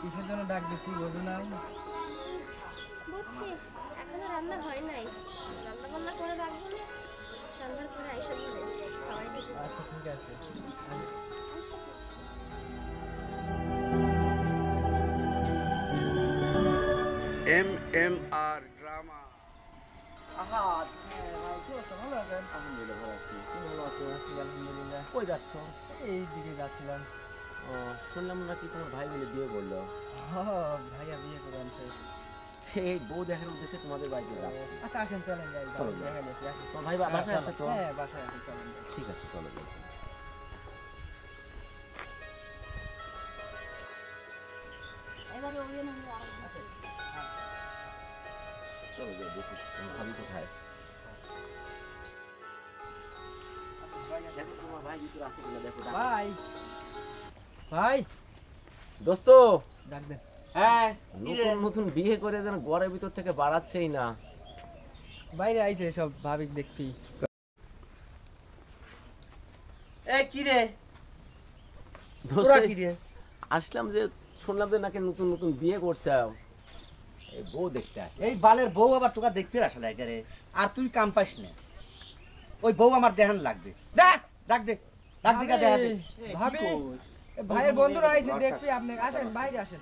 কিসের জন্য ডাক দিছি বোঝো না। বুঝছি এখনও রান্না হয় নাই। রান্না বান্না করে রাখব না সন্ধ্যার পরে আইসা করে খাওয়াই দেবো। আচ্ছা ঠিক আছে। M M R drama. আহা কি অবস্থা? ভালো আছেন? আলহামদুলিল্লাহ ভালো আছি। তুমি ভালো আছো? আছি আলহামদুলিল্লাহ। কই যাচ্ছ? এই দিকে যাচ্ছিলাম। ও শুনলাম নাকি তোমার ভাই বলে বিয়ে করল। ভাইয়া বিয়ে করে আনছে। এই বউ দেখার উদ্দেশ্যে তোমাদের বাড়িতে আচ্ছা আসেন চলেন যাই চলো, তোমার ভাই বা- বাসায় আছে তো? হ্যাঁ বাসায় আছে চলেন ঠিক আছে চলো যাই। এবারে ওই না চলো যাই দেখি তোমার ভাবি কোথায়? দেখো তোমার ভাই ভিতরে আছে কিনা দেখো। ভাই ভাই। দোস্ত। হ্যাঁ নতুন নতুন বিয়ে করে যেন ঘরের ভিতর থেকে বাড়াচ্ছেই না। বাইরে আইছে সব ভাবিক দেখবি এ কি রে? দোস্ত তোরা কি রে? আসলাম যে শুনলাম যে নাকি নতুন নতুন বিয়ে করছে। এই বউ দেখতে আসে। এই বালের বউ আবার তোকে দেখতে আসলে একারে আর তুই কাম পাইস না। ওই বউ আমার দেহান লাগবে। দেখ ডাক দে। ডাক দিকা দেখা দে। ভাবি। ভাইয়ের বন্ধুরা আইছে দেখবি আপনি আসেন বাইরে আসেন।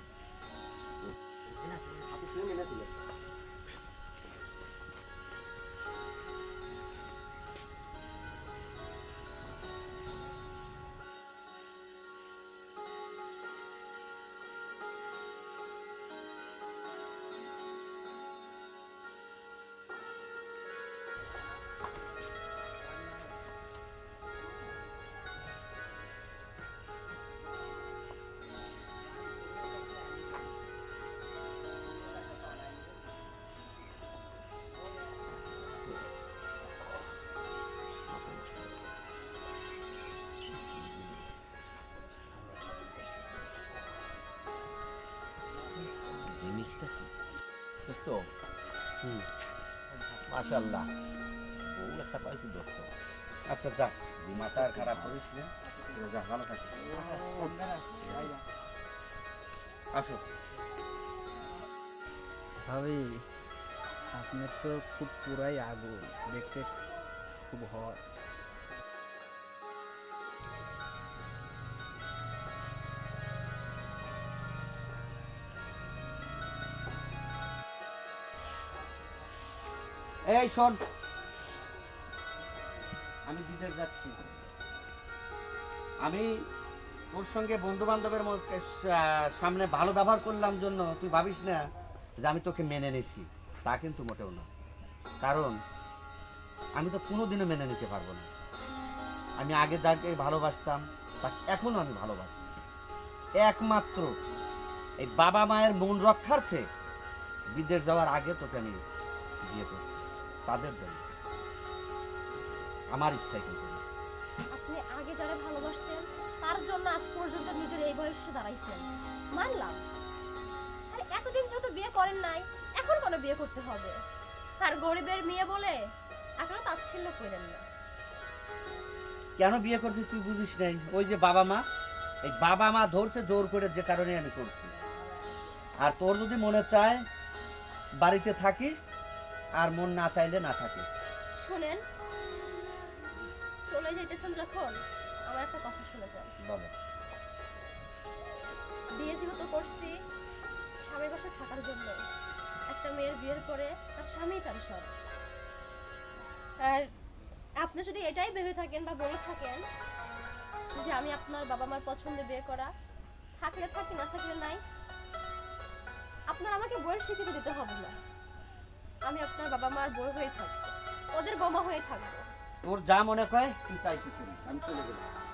দোস্ত হুম। মাশাল্লাহ বউ একটা পাইছি দোস্ত। আচ্ছা যা। মাথা আর খারাপ করিস না। যা ভালো থাকিস। আসো। ভাবি আপনার তো খুব পুরাই আগুন। দেখতে খুব হট। এই শোন। আমি বিদেশ যাচ্ছি। আমি তোর সঙ্গে বন্ধু বান্ধবের সামনে ভালো ব্যবহার করলাম জন্য, তুই ভাবিস না যে আমি তোকে মেনে নিছি। তা কিন্তু মোটেও না। কারণ, আমি তো কোনোদিনও মেনে নিতে পারব না। আমি আগে যাকে ভালোবাসতাম, তাকে এখনও আমি ভালোবাসি। একমাত্র এই বাবা মায়ের মন রক্ষার্থে বিদেশ যাওয়ার আগে তোকে আমি বিয়ে করছি। তাদের জন্য। আমার ইচ্ছাই কিন্তু না। আপনি আগে যারা ভালোবাসতেন তার জন্য আজ পর্যন্ত নিজের এই বয়সে দাঁড়াইছেন। মানলাম। আরে এতদিন যেহেতু বিয়ে করেন নাই এখন কোনো বিয়ে করতে হবে? আর গরিবের মেয়ে বলে এখনও তাচ্ছিল্য করেন না। কেন বিয়ে করছিস তুই বুঝিস নাই? ওই যে বাবা মা এই বাবা মা ধরছে জোর করে যে কারণে আমি করছি। আর তোর যদি মনে চায় বাড়িতে থাকিস আর মন না চাইলে না থাকে। শুনেন চলে যাইতেছেন যখন আমার একটা কথা শুনে যান। বলো বিয়ে যেহেতু করছি স্বামীর বাসায় থাকার জন্য একটা মেয়ের বিয়ের পরে তার স্বামী তার সব। আর আপনি যদি এটাই ভেবে থাকেন বা বলে থাকেন যে আমি আপনার বাবা মার পছন্দে বিয়ে করা থাকলে থাকি না থাকলে নাই আপনার আমাকে বইয়ের স্বীকৃতি দিতে হবে না। আমি আপনার বাবা মার বড় হয়ে থাকব। ওদের বোমা হয়ে থাকব। তোর যা মনে হয়, তুই তাই কি করিস, আমি চলে গেলাম।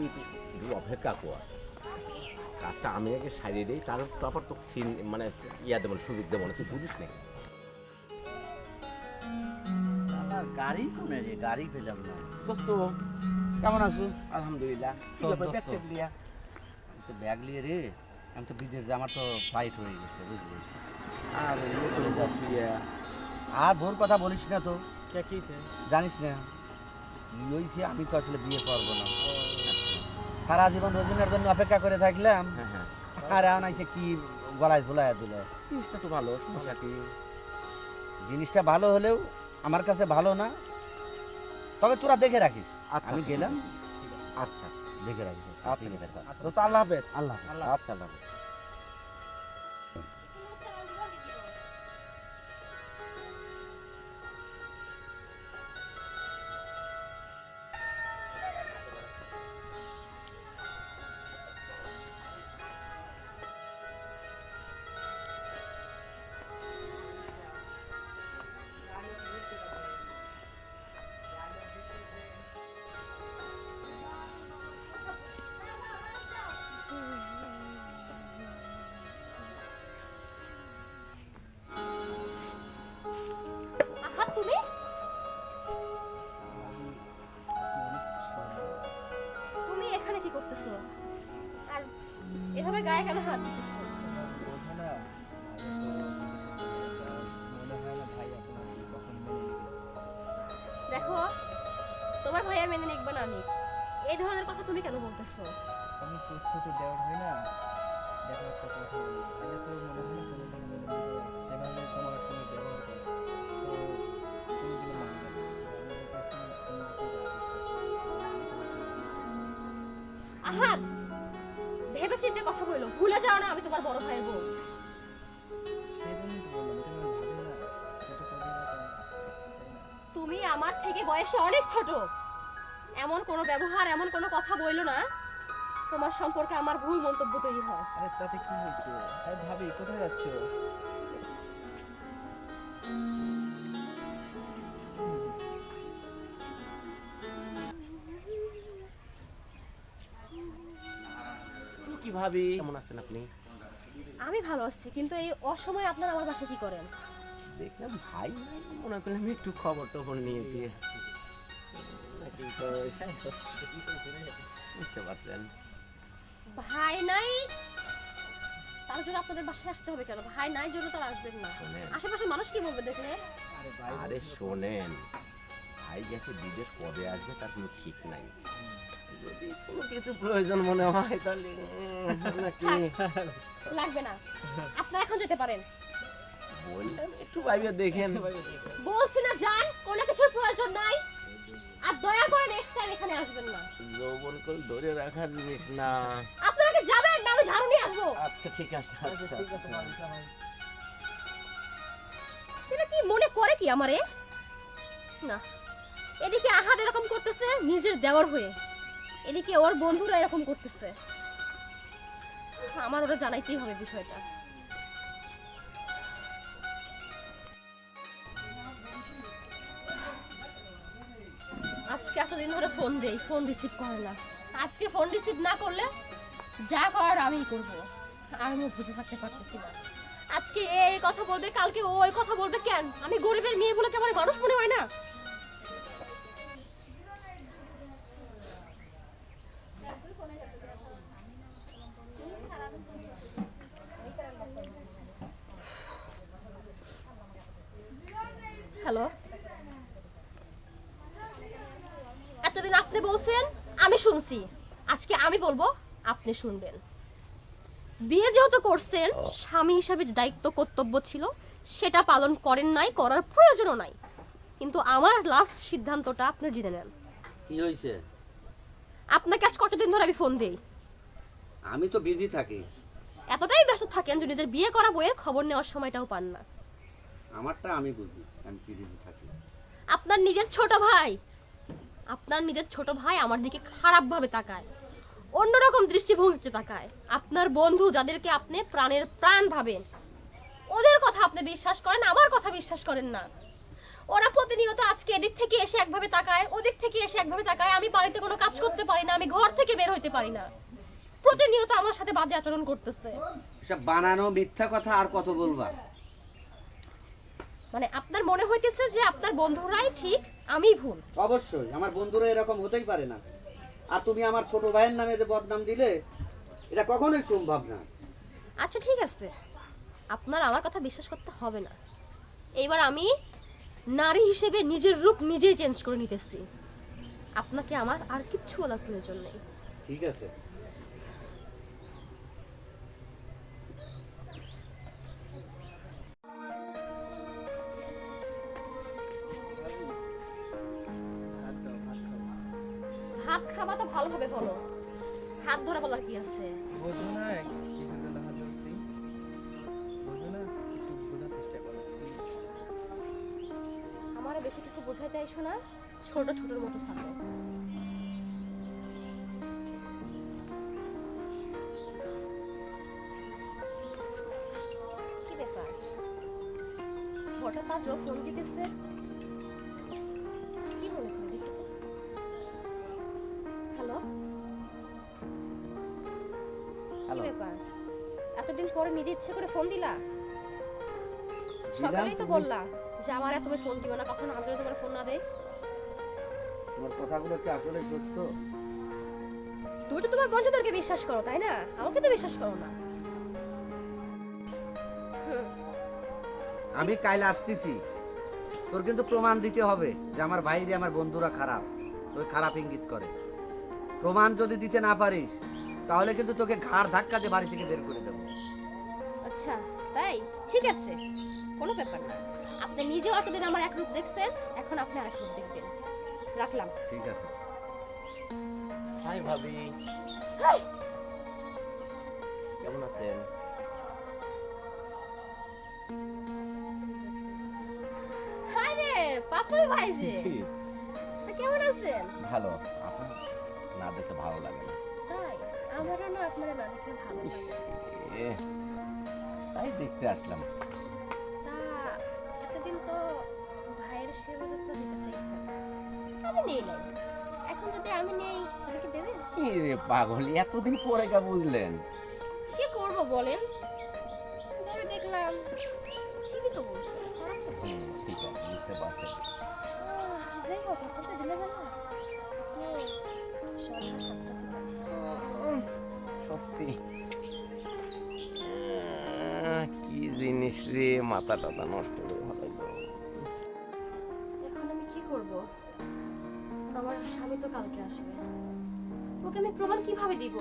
তুই একটু অপেক্ষা কর। কাজটা আমি আগে সারিয়ে দিই তার তারপর তো সিন মানে ইয়া দেবো সুযোগ দেবো। না তুই বুঝিস না আমার গাড়ি কোনে রে? গাড়ি পেলাম না। দোস্ত কেমন আছো? আলহামদুলিল্লাহ। তো ব্যাগ নিয়ে রে আমি তো বিদেশ যে আমার তো ফ্লাইট হয়ে গেছে বুঝলি? আর আর ভোর কথা বলিস না তো। কে কি জানিস না আমি তো আসলে বিয়ে করব না। সারা জীবন রোজনের জন্য অপেক্ষা করে থাকলাম। হ্যাঁ হ্যাঁ। আর এখন আইসে কি গলায় ঝুলাইয়া দিল। জিনিসটা তো ভালো সমস্যা কি জিনিসটা ভালো হলেও আমার কাছে ভালো না। তবে তোরা দেখে রাখিস। আচ্ছা, আমি আচ্ছা, গেলাম। আচ্ছা। দেখে রাখিস। আচ্ছা দোস্ত আল্লাহ হাফেজ। আল্লাহ আল্লাহ আচ্ছা আল্লাহ হাফেজ। এভাবে গায়ে কেন হাত দিতেছো? দেখো তোমার ভাইয়া মেনে নিকবা না নিক এই ধরনের কথা তুমি কেন বলতেছো? আমি তো ছোট দেওয়ার হয় না দেখো একটা কথা বলি। ভাইয়া তো মনে হয় কোনো দিন যেভাবে তোমার সঙ্গে ব্যবহার করে। তো ভুলে যাও না, আমি তোমার বড় ভাইয়ের বউ। তুমি আমার থেকে বয়সে অনেক ছোট। এমন কোনো ব্যবহার, এমন কোনো কথা বইলো না, তোমার সম্পর্কে আমার ভুল মন্তব্য তৈরি হয়। আরে তাতে কি হয়েছে? ভাবি, কোথায় যাচ্ছ? ভাবি। কেমন আছেন আপনি? আমি ভালো আছি কিন্তু এই অসময়ে আপনারা আমার বাসায় কি করেন? দেখলাম ভাই মনে করলাম একটু খবর টবর নিয়ে দিয়ে নাকি তো বুঝতে পারছেন। ভাই নাই? তার জন্য আপনাদের বাসায় আসতে হবে কেন? ভাই নাই জন্য তারা আসবেন না। আশেপাশে মানুষ কি বলবে দেখলে? আরে শোনেন ভাই গেছে বিদেশ কবে আসবে তার কোনো ঠিক নাই। যদি কোনো কিছু প্রয়োজন মনে হয় তাহলে লাগবে না। আপনারা এখন যেতে পারেন। বললাম একটু ভাইবে দেখেন। বলছি না যান। কোনো কিছুর প্রয়োজন নাই। আর দয়া করে নেক্সট টাইম এখানে আসবেন না। যৌবন করে ধরে রাখার জিনিস না। আপনারা কি যাবেন? না আমি ঝাড়ু নিয়ে আসব। আচ্ছা ঠিক আছে আচ্ছা ঠিক আছে ভাবি কি মনে করে কি আমারে? না। এদিকে আহাদ এরকম করতেছে? নিজের দেওয়ার হয়ে। এদিকে ওর বন্ধুরা এরকম করতেছে? আমার ওরা জানাইতেই হবে বিষয়টা। আজকে এতদিন ধরে ফোন দেই, ফোন রিসিভ করে না। আজকে ফোন রিসিভ না করলে যা করার আমিই করব। আর আমি বুঝে থাকতে পারতেছি না। আজকে এই কথা বলবে, কালকে ওই কথা বলবে কেন? আমি গরিবের মেয়ে বলে কেমন মানুষ মনে হয় না হ্যালো এতদিন আপনি বলছেন আমি শুনছি আজকে আমি বলব আপনি শুনবেন। বিয়ে যেহেতু করছেন স্বামী হিসাবে যে দায়িত্ব কর্তব্য ছিল সেটা পালন করেন নাই করার প্রয়োজনও নাই। কিন্তু আমার লাস্ট সিদ্ধান্তটা আপনি জেনে নেন। কি হয়েছে আপনাকে আজ কতদিন ধরে আমি ফোন দেই? আমি তো বিজি থাকি। এতটাই ব্যস্ত থাকেন যে নিজের বিয়ে করা বইয়ের খবর নেওয়ার সময়টাও পান না। আমারটা আমি বুঝি আমি কি বিজি থাকি। আপনার নিজের ছোট ভাই আপনার নিজের ছোট ভাই আমার দিকে খারাপভাবে তাকায়। অন্যরকম দৃষ্টিভঙ্গিতে তাকায়। আপনার বন্ধু যাদেরকে আপনি প্রাণের প্রাণ ভাবেন ওদের কথা আপনি বিশ্বাস করেন আমার কথা বিশ্বাস করেন না। ওরা প্রতিনিয়ত আজকে এদিক থেকে এসে একভাবে তাকায় ওদিক থেকে এসে একভাবে তাকায়। আমি বাড়িতে কোনো কাজ করতে পারি না আমি ঘর থেকে বের হইতে পারি না। প্রতিনিয়ত আমার সাথে বাজে আচরণ করতেছে। সব বানানো মিথ্যা কথা আর কত বলবা? মানে আপনার মনে হইতেছে যে আপনার বন্ধুরাই ঠিক আমি ভুল। অবশ্যই আমার বন্ধুরা এরকম হতেই পারে না। আর তুমি আমার ছোট ভাইয়ের নামে যে বদনাম দিলে এটা কখনোই সম্ভব না। আচ্ছা ঠিক আছে। আপনার আমার কথা বিশ্বাস করতে হবে না। এইবার আমি নারী হিসেবে নিজের রূপ নিজেই চেঞ্জ করে নিতেছি। আপনাকে আমার আর কিচ্ছু বলার প্রয়োজন নেই। ঠিক আছে। হাত খাবা তো ভালোভাবে বলো। হাত ধরা বলার কি আছে? বোঝো না কিছু জন্য হাত ধরছি। বোঝো না একটু বোঝার চেষ্টা করো আমার বেশি কিছু বোঝাইতে আইসো না ছোট ছোটর মতো থাকো। এতদিন পরে নিজে ইচ্ছে করে ফোন দিলা? সকালেই তো বললা যে আমার তুমি ফোন দিও না কখন আজ তোমার ফোন না দেয় তোমার কথাগুলো কি আসলে সত্য? তুমি তো তোমার বন্ধুদেরকে বিশ্বাস করো তাই না? আমাকে তো বিশ্বাস করো না। আমি কাইলে আসতেছি। তোর কিন্তু প্রমাণ দিতে হবে যে আমার বাইরে আমার বন্ধুরা খারাপ। তোকে খারাপ ইঙ্গিত করে। প্রমাণ যদি দিতে না পারিস তাহলে কিন্তু তোকে ঘাড় ধাক্কা দিয়ে বাড়ি থেকে বের করে দেবো। আচ্ছা তাই? ঠিক আছে। কোনো ব্যাপার না। আপনি নিজেও এতদিন আমার এক রূপ দেখছেন এখন আপনি আর এক রূপ দেখবেন। রাখলাম। ঠিক আছে। হাই ভাবি। কেমন আছেন? হাই রে পাপুল ভাই যে। কেমন আছেন? ভালো। আপনার না দেখে ভালো লাগে না। তাই? আমারও না আপনার না দেখলে ভালো লাগে। তাই দেখতে আসলাম। তা এতদিন তো ভাইয়ের সেবা যত্ন দিতে চাইছেন আমি নেই নাই এখন যদি আমি নেই তাহলে কি দেবেন? কি রে পাগল এতদিন পরে কা বুঝলেন? কি করব বলেন? ভেবে দেখলাম ঠিকই তো তো ঠিক আছে বুঝতে পারছি। যাই হোক আপনাকে দিলে না আপনি সন্ধ্যা সাতটা থেকে আসেন। সত্যি। জিনিস রে মাথা টাথা নষ্ট করে এখন আমি কি করব? আমার স্বামী তো কালকে আসবে। ওকে আমি প্রমাণ কীভাবে দিব?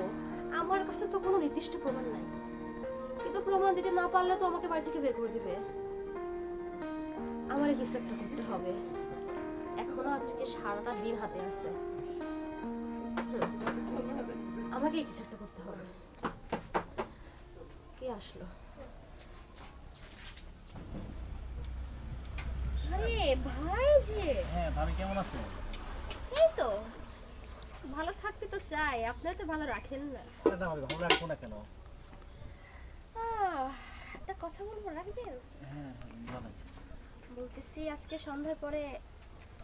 আমার কাছে তো কোনো নির্দিষ্ট প্রমাণ নাই। কিন্তু প্রমাণ দিতে না পারলে তো আমাকে বাড়ি থেকে বের করে দিবে। আমারই কিছু একটা করতে হবে। এখনও আজকে সারাটা দিন হাতে আছে। হুম, আমাকেই কিছু একটা করতে হবে। কে আসলো? আরে ভাই যে। হ্যাঁ ভাবি কেমন আছেন এই তো ভালো থাকতে তো চাই আপনারা তো ভালো রাখেন না। না ভাবি ভালো রাখব না কেন? একটা কথা বলব রাখবেন? হ্যাঁ বলতেছি আজকে সন্ধ্যার পরে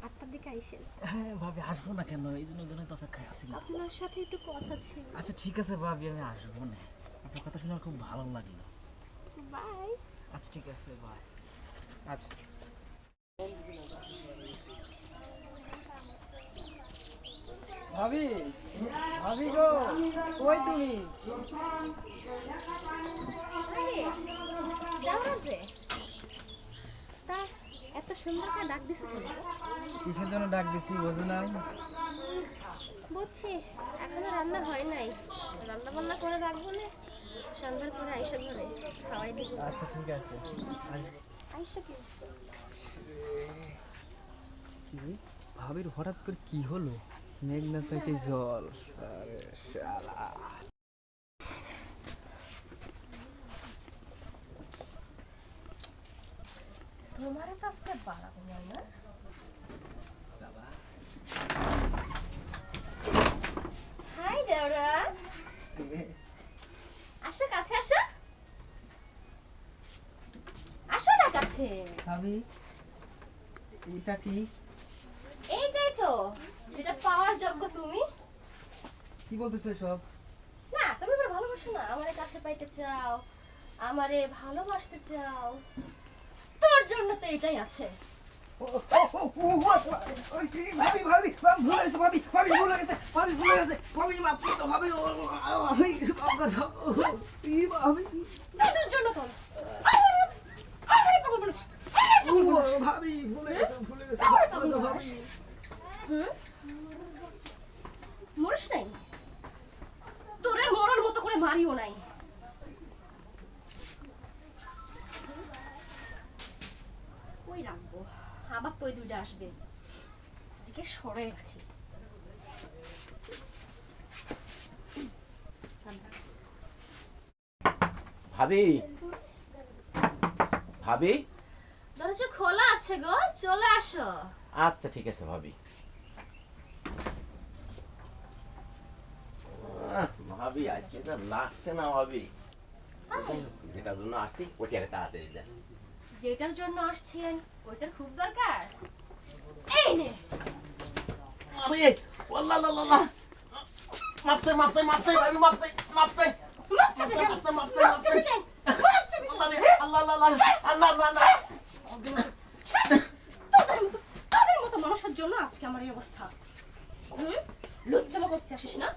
আটটার দিকে আইসেন। হ্যাঁ ভাবি আসব না কেন? এই জন্য জন্য তো অপেক্ষায় আছি। আপনার সাথে একটু কথা ছিল। আচ্ছা ঠিক আছে ভাবি আমি আসব না। আপনার কথা শুনে খুব ভালো লাগল। বাই। আচ্ছা ঠিক আছে বাই। আচ্ছা। ভাবি ভাবি গো কই তুমি? তা এত সুন্দর করে ডাক দিছে কেন কিসের জন্য ডাক দিছি বোঝো না? বুঝছি এখনও রান্না হয় নাই। রান্না বান্না করে রাখব না সন্ধ্যার পরে আইসা ঘরে খাওয়াই দিব। আচ্ছা ঠিক আছে। আইসা কি? ভাবির হঠাৎ করে কি হলো? মেঘনা চাইতে জল। আরে শালা। তোমার বাড়াবো না হাই দেওরা আসো কাছে আসো। আসো না কাছে। ভাবি। এটা কি এইটাই তো যেটা পাওয়ার যোগ্য তুমি কি বলতেছো সব না তুমি আমার ভালোবাসো না আমারে কাছে পাইতে চাও আমারে ভালোবাসতে চাও তোর জন্য তো এটাই আছে ভাবি ভাবি ভুলে গেছে ভুলে গেছে। ভাবি। হুম? মরিস নাই? তোরে মরার মতো করে মারিও নাই। ওই রাখব? আবার তো ওই দুইটা আসবে। এদিকে সরে রাখি। ভাবি? ভাবি? দরজা খোলা আছে গো চলে আসো। আচ্ছা ঠিক আছে ভাবি। ভাবি আজকে যা লাগছে না ভাবি। যেটার জন্য আসছি ওইটাকে তাড়াতাড়ি দেন। যেটার জন্য আসছেন ওইটার খুব দরকার। এই নে। আরে ওয়াল্লা লা লা লা মাপতে মাপতে মাপতে ভাবি মাপতে মাপতে মাপতে মাপতে মাপতে আল্লাহ আল্লাহ আল্লাহ আল্লাহ আল্লাহ। তোদের মতো তোদের মতো মানুষের জন্য আজকে আমার এই অবস্থা করতে আসিস না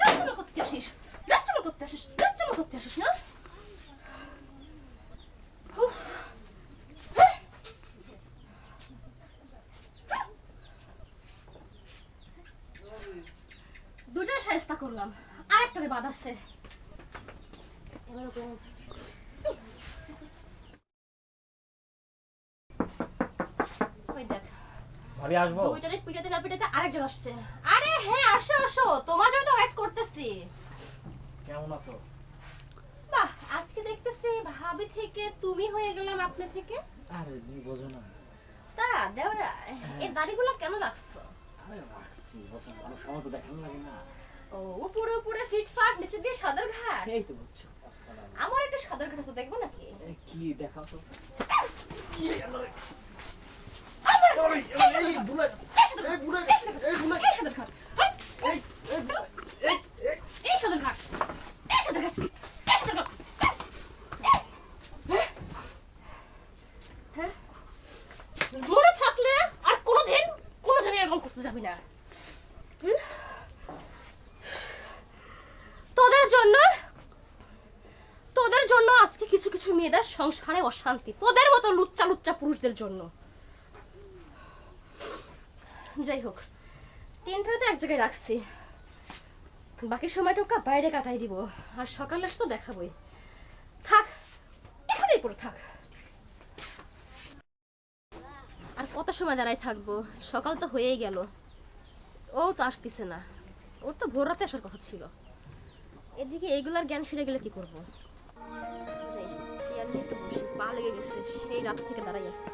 লজ্জামা করতে আসিস লজ্জামা করতে আসিস লজ্জামা করতে আসিস না। দুটা করলাম বাদ আছে এরকম ওই দেখ ভাবি আসব। দুইটারে পিটাতে না পিটাতে আরেকজন আসছে। আরে হ্যাঁ আসো আসো। তোমার জন্য তো ওয়েট করতেছি। কেমন আছো? বাহ আজকে দেখতেছি ভাবি থেকে তুমি হয়ে গেলাম আপনি থেকে। আরে তুমি বোঝো না। তা দেওরা এই দাড়িগুলো কেন রাখছো? আরে রাখছি। বোঝো না সময় তো দেখানো লাগে না। ও উপরে উপরে ফিটফাট নিচে দিয়ে সাদর ঘাট। এই তো বুঝছ আমার একটু সাদর ঘাট আছে দেখব নাকি? কি দেখাও তো। হ্যাঁ? থাকলে আর কোনোদিন কোনো জায়গায় এরকম করতে যাবি না। তোদের জন্য তোদের জন্য আজকে কিছু কিছু মেয়েদের সংসারে অশান্তি। তোদের মতো লুচ্চা লুচ্চা পুরুষদের জন্য। যাই হোক তিনটা তো এক জায়গায় রাখছি। বাকি সময়টুকু বাইরে কাটাই দিব, আর সকালে তো দেখাবই। থাক, এখানেই পড়ে থাক। আর কত সময় দাঁড়াই থাকব? সকাল তো হয়েই গেল। ও তো আসতেছে না। ওর তো ভোর রাতে আসার কথা ছিল। এদিকে এইগুলার জ্ঞান ফিরে গেলে কি করব? যাই একটু বসি। পা লেগে গেছে, সেই রাত থেকে দাঁড়াই আছে।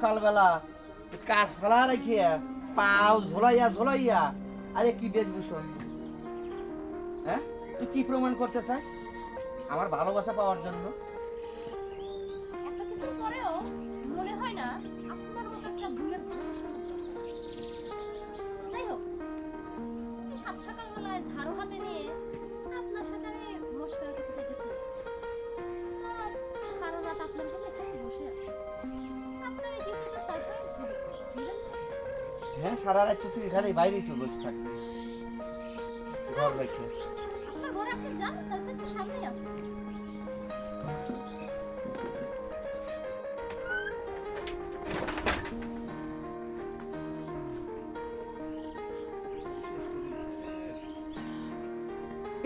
সকালবেলা কাজ ফেলা রেখে পাও ঝোলাইয়া ঝোলাইয়া, আরে কি বেশভূষণ হ্যাঁ? তুই কি প্রমাণ করতে চাস? আমার ভালোবাসা পাওয়ার জন্য। আপনার সাথে আমি করতে চাইতেছি। আর সারা রাত আপনার হ্যাঁ সারা রাত তো তুই এখানে বাইরেই তো বসে থাকবি। ঘর রেখে আপনার ঘরে আপনি যান সারপ্রাইজ তো সামনেই আছে।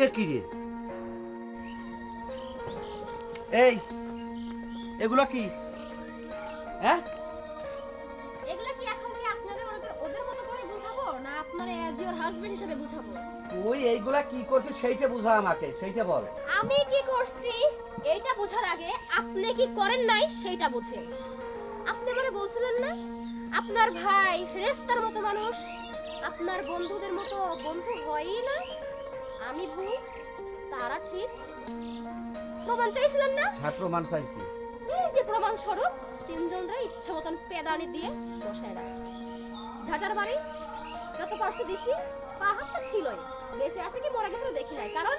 এর কি রে? এই এগুলা কি? হ্যাঁ? আপনারা অ্যাজ হাজবেন্ড হিসেবে বোঝাবো। তুই এইগুলা কি করছিস সেইটা বুঝা আমাকে সেইটা বল। আমি কি করছি? এইটা বোঝার আগে আপনি কি করেন নাই সেইটা বুঝে। আপনি আমারে বলছিলেন না? আপনার ভাই ফেরেস্তার মতো মানুষ আপনার বন্ধুদের মতো বন্ধু হয়ই না। আমি ভুল? তারা ঠিক? প্রমাণ চাইছিলেন না? হ্যাঁ প্রমাণ চাইছি। এই যে প্রমাণ স্বরূপ তিনজনরা ইচ্ছে মতন পেদানি দিয়ে বসায় রাখছে। ঝাঁটার বাড়ি? যত পারছে দিছি পা হাত ছিলই। বেঁচে আছে কি, মরে গেছে দেখি নাই। কারণ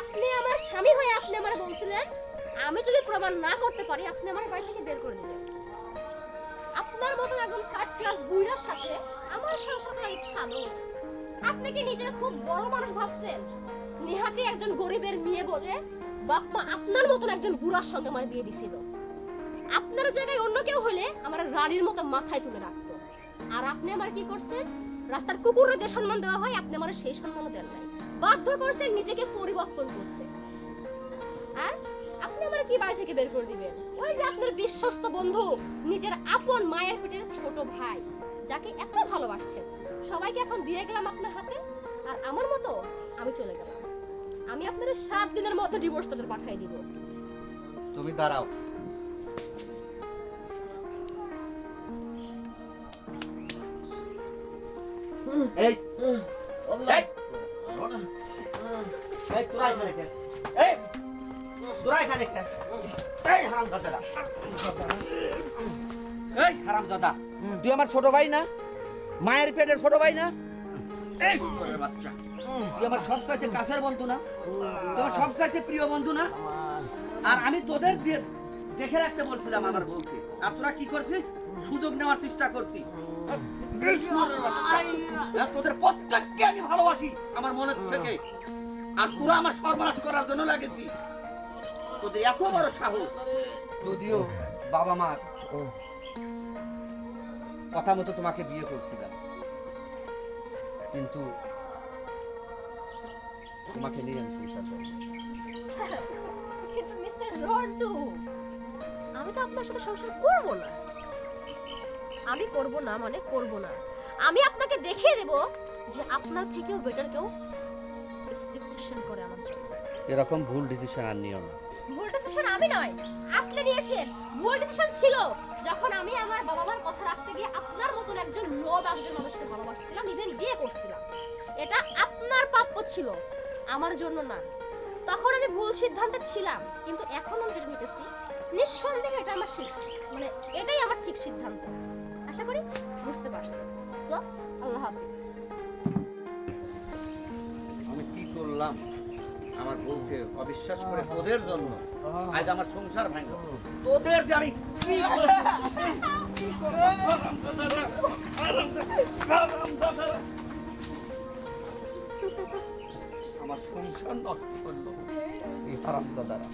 আপনি আমার স্বামী হয়ে আপনি আমার বলছিলেন, আমি যদি প্রমাণ না করতে পারি, আপনি আমার বাড়ি থেকে বের করে দিবেন। আপনার মতো একজন থার্ড ক্লাস বুইড়ার সাথে আমার সংসার করার ইচ্ছা নেই। আপনি নিজের খুব বড় মানুষ ভাবছেন? নিহাতি একজন গরিবের মেয়ে বলে বাপমা আপনার মতন একজন বুড়ার সঙ্গে আমার বিয়ে দিছিল। আপনার জায়গায় অন্য কেউ হলে আমার রানীর মতো মাথায় তুলে রাখতো। আর আপনি আমার কি করছেন? রাস্তার কুকুরের যে সম্মান দেওয়া হয়, আপনি আমার সেই সম্মানও দেন নাই। বাধ্য করছেন নিজেকে পরিবর্তন করতে। আর আপনি আমার কি বাড়ি থেকে বের করে দিবেন? ওই যে আপনার বিশ্বস্ত বন্ধু, নিজের আপন মায়ের পেটের ছোট ভাই, যাকে এত ভালোবাসছেন। সবাইকে এখন দিয়ে গেলাম আপনার হাতে, আর আমার মতো আমি চলে গেলাম। আমি আপনার সাত দিনের মতো ডিভোর্স পেপার পাঠিয়ে দিব। তুমি দাঁড়াও। এই এই দাদা। এই তুই আমার ছোট ভাই না? মায়ের পেটের ছোট ভাই না? এই সুন্দরের বাচ্চা তুই আমার সবচাইতে কাছের বন্ধু না? তুই আমার সবচাইতে প্রিয় বন্ধু না? আর আমি তোদের দেখে রাখতে বলছিলাম আমার বউকে। আর তোরা কি করছিস? সুযোগ নেওয়ার চেষ্টা করছিস। তোদের প্রত্যেককে আমি ভালোবাসি আমার মনের থেকে। আর তোরা আমার সর্বনাশ করার জন্য লাগেছি। তোদের এত বড় সাহস। যদিও বাবা মার কথা মতো তোমাকে বিয়ে করছিলাম। কিন্তু তোমাকে নিয়ে আমি সংসার করব। কিন্তু মিস্টার রন্টু আমি তো আপনার সাথে সংসার করব না। আমি করব না মানে করব না। আমি আপনাকে দেখিয়ে দেব যে আপনার থেকেও বেটার কেউ এক্সপেকটেশন করে আমার জন্য। এরকম ভুল ডিসিশন আর নিও না। ভুল ডিসিশন আমি নয় আপনি নিয়েছেন। ভুল ডিসিশন ছিল যখন আমি আমার বাবা মার কথা রাখতে গিয়ে আপনার মতন একজন লোভ একজন মানুষকে ভালোবাসছিলাম ইভেন বিয়ে করছিলাম। এটা আপনার প্রাপ্য ছিল আমার জন্য না। তখন আমি ভুল সিদ্ধান্তে ছিলাম কিন্তু এখন আমি যেটা নিতেছি নিঃসন্দেহে এটা আমার সিদ্ধান্ত। মানে এটাই আমার ঠিক সিদ্ধান্ত। আশা করি বুঝতে পারছেন সো আল্লাহ হাফিজ। আমি কি করলাম? আমার বউকে অবিশ্বাস করে তোদের জন্য আজ আমার সংসার ভাঙল। তোদের যে আমি কি আমার সংসার নষ্ট করল। এই হারাম দাদারা